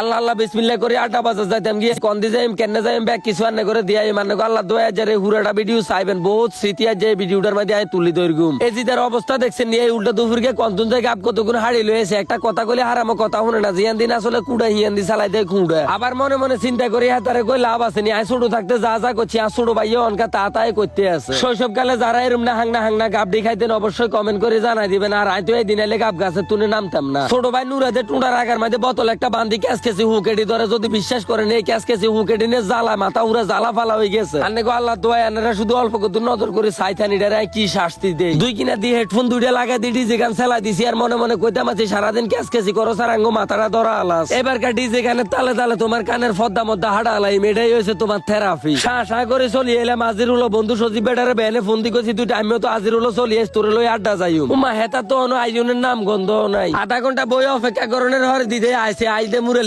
আল্লাহ আল্লাহ, বিসমিল্লাহ করে আটা বাজার যাইতাম, গিয়ে কন্দি যাইম, কেন যাইম, ব্যাগ কিছু আনে করে দিয়াই মানে আল্লাহ দোয়া হাজারে হুরাটা ভিডিও চাইবেন, বহুত স্মৃতি আর যে ভিডিওটার মধ্যে আমি তুলি দৈর্ঘুম এই জিদার অবস্থা দেখছেন নিয়ে উল্টা দুপুরকে কন্তন থেকে আপ কতক্ষণ হাড়ি লয়েছে একটা কথা কইলে হারামো, কথা শুনে না, জিয়ান দিন আসলে কুড়া হিয়ান দি চালাই দেয় কুড়া আবার মনে মনে চিন্তা করি হ্যাঁ তারে কই লাভ আছে নি? আই ছোট থাকতে যা যা করছি আর ছোট ভাইও অনকা তা, তাই করতে আছে। শৈশবকালে যারা এরম না হাংনা হাংনা গাবডি খাইতেন অবশ্যই কমেন্ট করে জানাই দিবেন। আর আই তো এই দিন এলে গাব গাছে তুলে নামতাম না। ছোট ভাই নুরাদের টুঁড়ার আগার মধ্যে বোতল একটা বান্দি ক্যাস কেসি হুকেডি ধরে যদি বিশ্বাস করেন এই ক্যাস কেসি হুকেডি নিয়ে জ্বালা মাথা উড়ে জ্বালা ফালা হয়ে গেছে। আন্নে গো আল্লাহ দোয়া আনারা শুধু অল্প কত নজর করে সাইথানি ডারে কি শাস্তি দেই দুই কিনা দিয়ে হেডফোন দুইটা লাগাই দিয়ে ডিজে গান চালাই দিছি, আর মনে মনে কইতাম আছি সারাদিন ক্যাস কেসি করো, সারাঙ্গ মাথাটা ধরা আলাস। এবারকার ডিজে গানের তালে তালে তোমার কানের ফদ্দা মধ্যে হাডা আলাই, এটাই হয়েছে তোমার থেরাপি শাঁ শাঁ করে চলি এলাম আজির হলো বন্ধু সজীব বেটারে বেনে ফোন দি কইছি তুই টাইমে তো আজির হলো চলি, এস তোরে লই আড্ডা যাইও। উমা হেতা তো আইজনের নাম গন্ধ নাই। আধা ঘণ্টা বই অপেক্ষা করণের হরে দিতে আইছে আইতে মুরে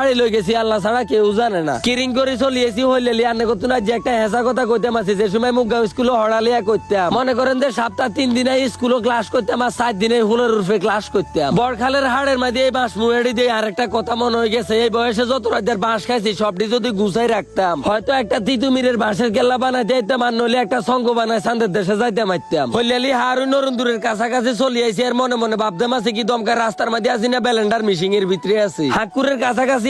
হাড়ি লই গেছি, আল্লাহ ছাড়া কেউ জানে না। কিরিং করে চলিয়েছি হইলেলি আন্না করতো না যে একটা কথা কইতাম যে সময় মুগগাঁও স্কুলে হড়ালিয়া করতাম। মনে করেন যে সপ্তাহ তিন দিনে স্কুলে ক্লাস করতাম, আর দিনে হুলের রূপে ক্লাস করতাম। বরখালের হাড়ের মধ্যে এই বাঁশ মুড়ি দিয়ে আরেকটা কথা মনে হয়ে গেছে, এই বয়সে যত রাজ্যের বাঁশ খাইছি, সবটি যদি গুছাই রাখতাম। হয়তো একটা তিতুমিরের বাঁশের কেল্লা বানাই দিতাম, আর নইলে একটা সঙ্গ বানাই সান্দের দেশে যাইতে মারতাম হইলেলি হারুন নরুন্দুরের কাছাকাছি চলে আইছি, আর মনে মনে ভাবতাম আছে কি দমকার রাস্তার মধ্যে আছি না ব্যালেন্ডার মিশিং এর ভিতরে আছি। হাকুরের কাছাকাছি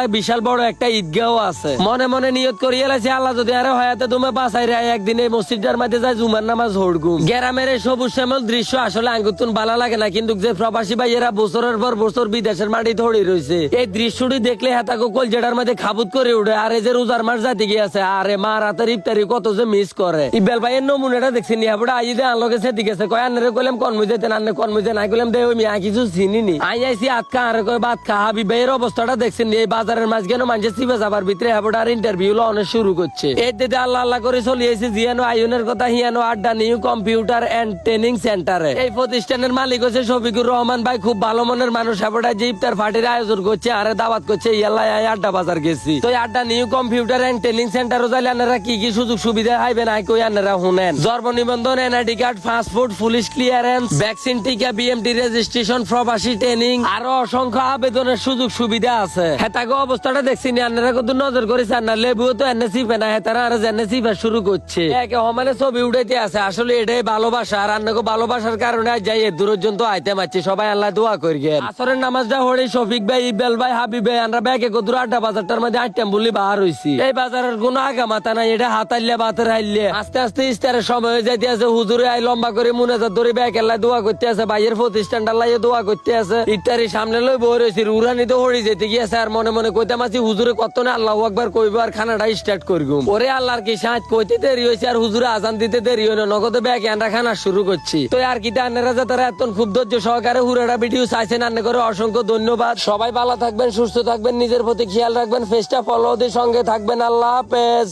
লাই বিশাল বড় একটা ঈদগাহ আছে। মনে মনে নিয়ত করি এলাইছে আল্লাহ যদি আরে হয়াতে তুমি বাসাই রে, একদিন এই মসজিদটার মধ্যে যায় জুমার নামাজ হড়গুম। গ্রামের এই সবুজ শ্যামল দৃশ্য আসলে আঙ্গুতুন ভালো লাগে না, কিন্তু যে প্রবাসী ভাইয়েরা বছরের পর বছর বিদেশের মাটি ধরে রয়েছে, এই দৃশ্যটি দেখলে হেতাকো কলজেটার মধ্যে খাবুত করে উঠে, আর এই যে রোজার মাস গিয়েছে, আরে মা, রাতের ইফতারি কত যে মিস করে। ইবেল ভাইয়ের নমুনাটা দেখছি নি আপনি আই দে আনলোকে সেটি গেছে, কয় আনরে কইলাম কর্ম যেতে আনরে কর্ম যেতে নাই কইলাম, দে আমি আর কিছু চিনি নি আই আইছি আতকা আরে কয়, বাত খা হাবি ভাইয়ের অবস্থাটা দেখছেন এই বাজারের মাঝ কেন মানুষের সিবে যাবার ভিতরে হাবড় ইন্টারভিউ লো অনেক শুরু করছে। এই দিতে আল্লাহ আল্লাহ করে চলে এসেছে জিয়ানো আইনের কথা, হিয়ানো আড্ডা, নিউ কম্পিউটার এন্ড ট্রেনিং সেন্টারে এই প্রতিষ্ঠানের মালিক হচ্ছে শফিকুর রহমান ভাই, খুব ভালো মনের মানুষ। হাবড়া যে ইফতার পার্টির আয়োজন করছে, আরে দাওয়াত করছে ইয়াল্লা আই আড্ডা বাজার গেছি। তো আড্ডা, নিউ কম্পিউটার এন্ড ট্রেনিং সেন্টারও যাইলে আপনারা কি কি সুযোগ সুবিধা হাইবেন আই কই আপনারা শুনেন। জন্ম নিবন্ধন, NID card fast food police clearance vaccine টিকা বিএমটি রেজিস্ট্রেশন প্রবাসী ট্রেনিং আরও অসংখ্য আবেদনের সুযোগ সুবিধা আছে। হেতাগো অবস্থাটা দেখছি কত নজর করেছেন না লেবু তো এনএসি পেনা হেতারা আর এনএসি শুরু করছে। একে হমানে ছবি উঠাইতে আছে, আসলে এটাই ভালোবাসা, আর আন্নাকে ভালোবাসার কারণে যাই দূরজন্ত আইতে মারছি, সবাই আল্লাহ দোয়া করিয়েন আসরের নামাজটা হরে শফিক ভাই ইবেল ভাই, হাবিব ভাই আমরা ব্যাগে কদুর আড্ডা বাজারটার মধ্যে আইটেম বলি বাহার হইছি। এই বাজারের কোন আগা মাথা নাই, এটা হাতাইলে বাতের হাইলে আস্তে আস্তে ইস্তারের সময় হয়ে যাইতে আছে, হুজুরে আই লম্বা করে মুনাজাত ধরে ব্যাগ এল্লাই দোয়া করতে আছে ভাইয়ের প্রতিষ্ঠানটা লাইয়ে দোয়া করতে আছে। ইত্যাদি সামনে লই বই রয়েছি উড়ানিতে হরি যেতে গিয়েছে, আর মনে মনে কইতাম আছি হুজুরে কত না আল্লাহ একবার কইব আর খানাটা স্টার্ট করগুম ওরে আল্লাহর কি সাঁত কইতে দেরি হয়েছে আর হুজুরে আজান দিতে দেরি হইল নগদে ব্যাগ এন্ডা খানা শুরু করছি। তো আর কি আন্নারা যে তারা এত খুব ধৈর্য সহকারে হুরাটা ভিডিও চাইছেন, আন্না করে অসংখ্য ধন্যবাদ। সবাই ভালো থাকবেন, সুস্থ থাকবেন, নিজের প্রতি খেয়াল রাখবেন ফেসটা ফলো দিয়ে সঙ্গে থাকবেন। আল্লাহ হাফেজ।